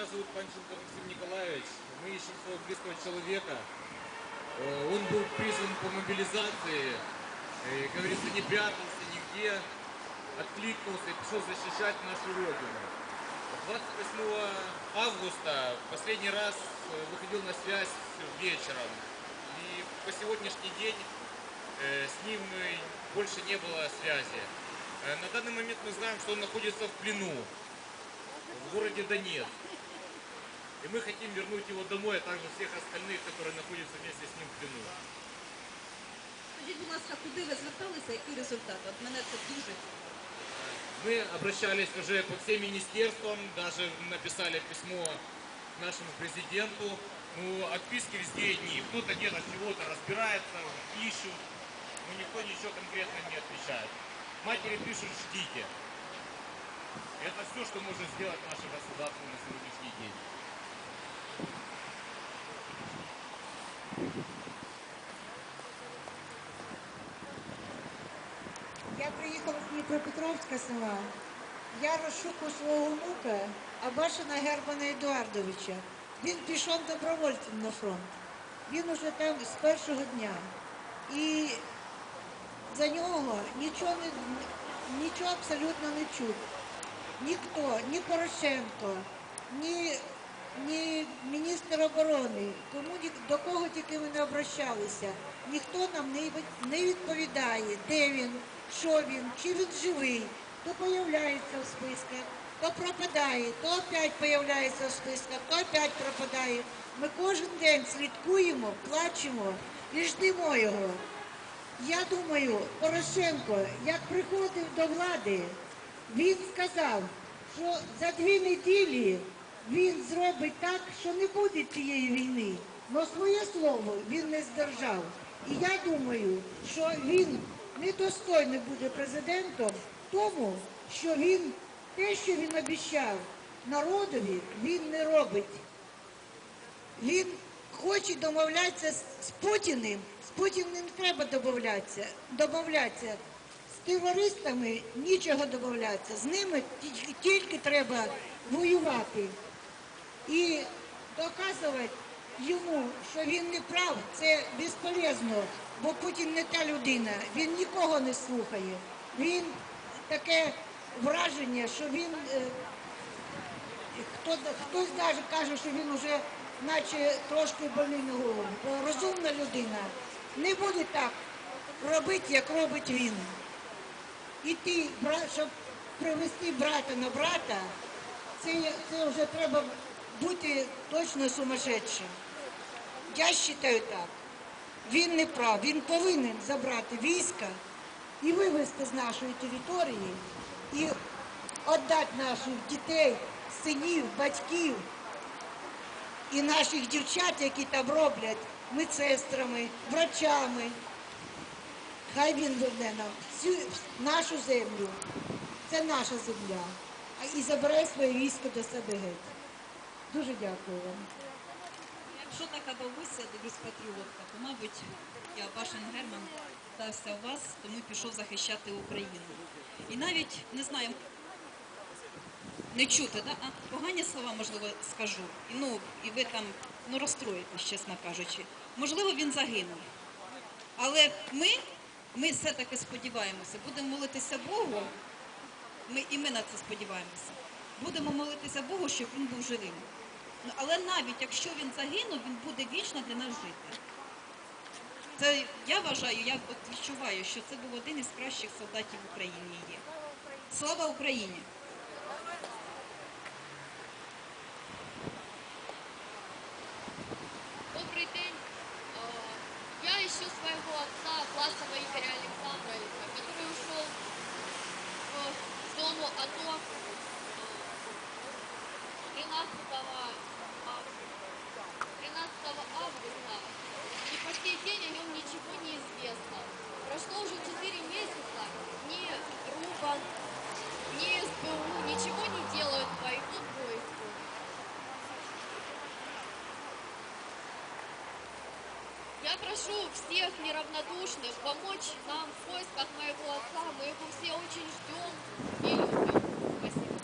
Меня зовут Панченко Максим Николаевич. Мы ищем своего близкого человека. Э, Он был призван по мобилизации. Э, Как говорится, не прятался нигде. Откликнулся и пришел защищать нашу Родину. 28 августа последний раз э, выходил на связь вечером. И по сегодняшний день э, с ним э, больше не было связи. Э, На данный момент мы знаем, что он находится в плену в городе Донецк. И мы хотим вернуть его домой, а также всех остальных, которые находятся вместе с ним в плену. Скажіть, будь ласка, куди ви зверталися, який результат? От мене це дуже. Мы обращались уже по всем министерствам, даже написали письмо нашему президенту. Ну, отписки везде одни. Кто-то где-то чего-то разбирается, ищут, но никто ничего конкретно не отвечает. Матери пишут «ждите». Это все, что может сделать наше государство на сегодняшний день. Я приїхала з Дніпропетровська села. Я розшукую свого внука Абашина Германа Едуардовича. Він пішов добровольцем на фронт. Він уже там з першого дня. І за нього нічого, не, нічого абсолютно не чуть. Ніхто, ні Порошенко, ні, ні міністр оборони, кому до кого тільки ми не обращалися, ніхто нам не відповідає, де він, що він, чи він живий, то появляється в списках, то пропадає, то опять появляється в списках, то опять пропадає. Ми кожен день слідкуємо, плачемо і ждемо його. Я думаю, Порошенко, як приходив до влади, він сказав, що за дві неділі він зробить так, що не буде цієї війни. Но своє слово він не здержав. І я думаю, що він недостойний буде президентом, тому що він те, що він обіцяв народові, він не робить. Він хоче домовлятися з, Путіним. З Путіним треба домовлятися. домовлятися. З терористами нічого домовлятися. З ними тільки треба воювати. І доказувати йому, що він не прав, це безполезно, бо Путін не та людина, він нікого не слухає. Він таке враження, що він е, хто, хтось навіть каже, що він вже наче трошки больний на голову. Розумна людина не буде так робити, як робить він. Іти, щоб привести брата на брата, це, це вже треба бути точно сумасшедшим. Я вважаю так. Він не прав, він повинен забрати війська і вивезти з нашої території і віддати наших дітей, синів, батьків і наших дівчат, які там роблять медсестрами, врачами. Хай він верне нам всю нашу землю. Це наша земля. І забере своє військо до себе геть. Дуже дякую вам. Якщо така бабуся, дивлюсь патріотка, то, мабуть, я Башин Герман стався у вас, тому пішов захищати Україну. І навіть не знаю, не чути, да? а погані слова, можливо, скажу. І, ну, і ви там ну, розстроїтесь, чесно кажучи. Можливо, він загинув. Але ми, ми все-таки сподіваємося, будемо молитися Богу, ми, і ми на це сподіваємося. Будемо молитися Богу, щоб він був живим. Ну, але навіть якщо він загинув, він буде вічно для нас жити. Це я вважаю, я відчуваю, що це був один із кращих солдатів в Україні є. Слава Україні! прошу всех неравнодушных помочь нам в поисках моего отца. Мы его все очень ждем и любим. Спасибо.